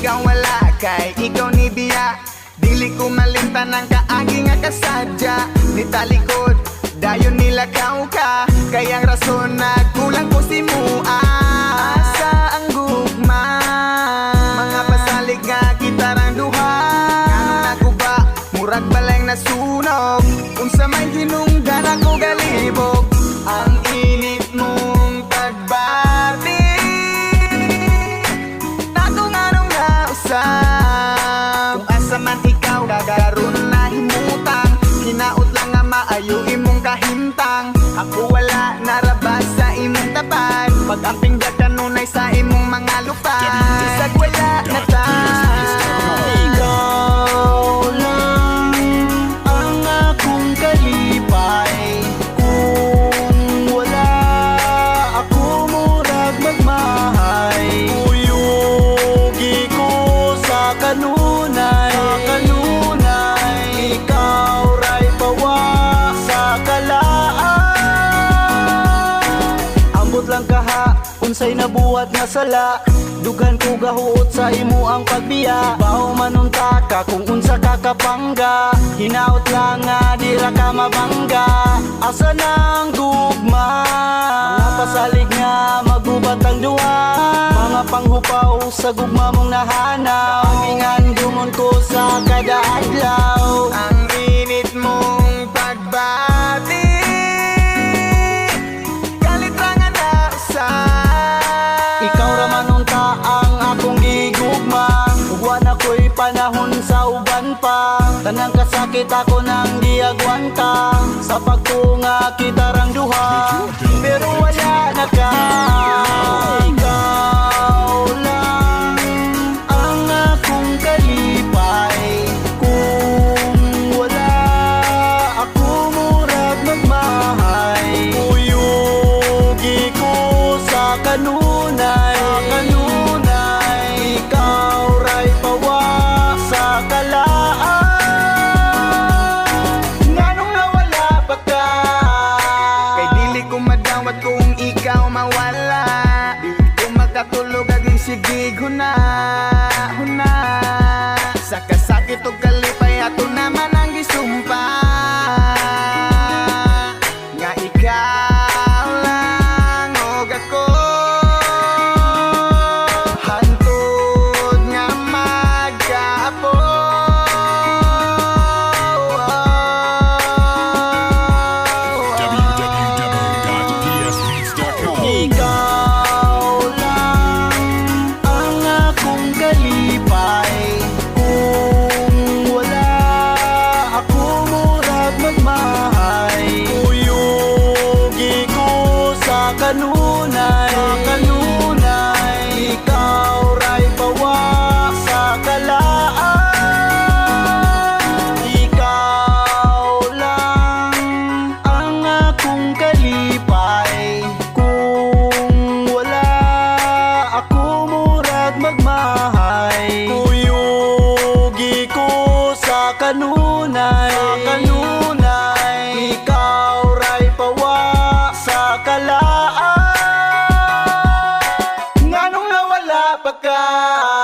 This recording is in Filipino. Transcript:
ikaw wala kay ikaw ni biya Dili ko malimtan ng kaagi nga kasadya Ni talikod, dayon nila kau ka Kayang rason na kulang ko si mua. Asa ang gugma? Mga pasalig nga kita rang duha. Ganong ako ba, murag balay na sunog. Unsa may hinunggan ako nausap Kung asa man ikaw Gagaroon na himutang Hinaot lang nga maayo imong kahintang Ako wala narabas sa imong tapat. Pag ang pinggat kanunay sa imong mga lupad Isag wala na ta magmahay Uyugi ko sa kanunay unsay nabuhat nga sala. Dugan ko gahuot sa imo ang pagbiya. Bao manunta ka kung unsa ka kapangga. Hinaot lang nga dira ka mabangga. Asa nang gugma Mga pasalig nga magubat ang duha Mga panghupaw sa gugma mong nahanaw. Ingan dumon panahon sa uban pa. Tanang kasakit ako nang giagwanta Sa pagtunga kita rang duha. Pero wala mawala Di ko makatulog aging sigig huna Huna Apakah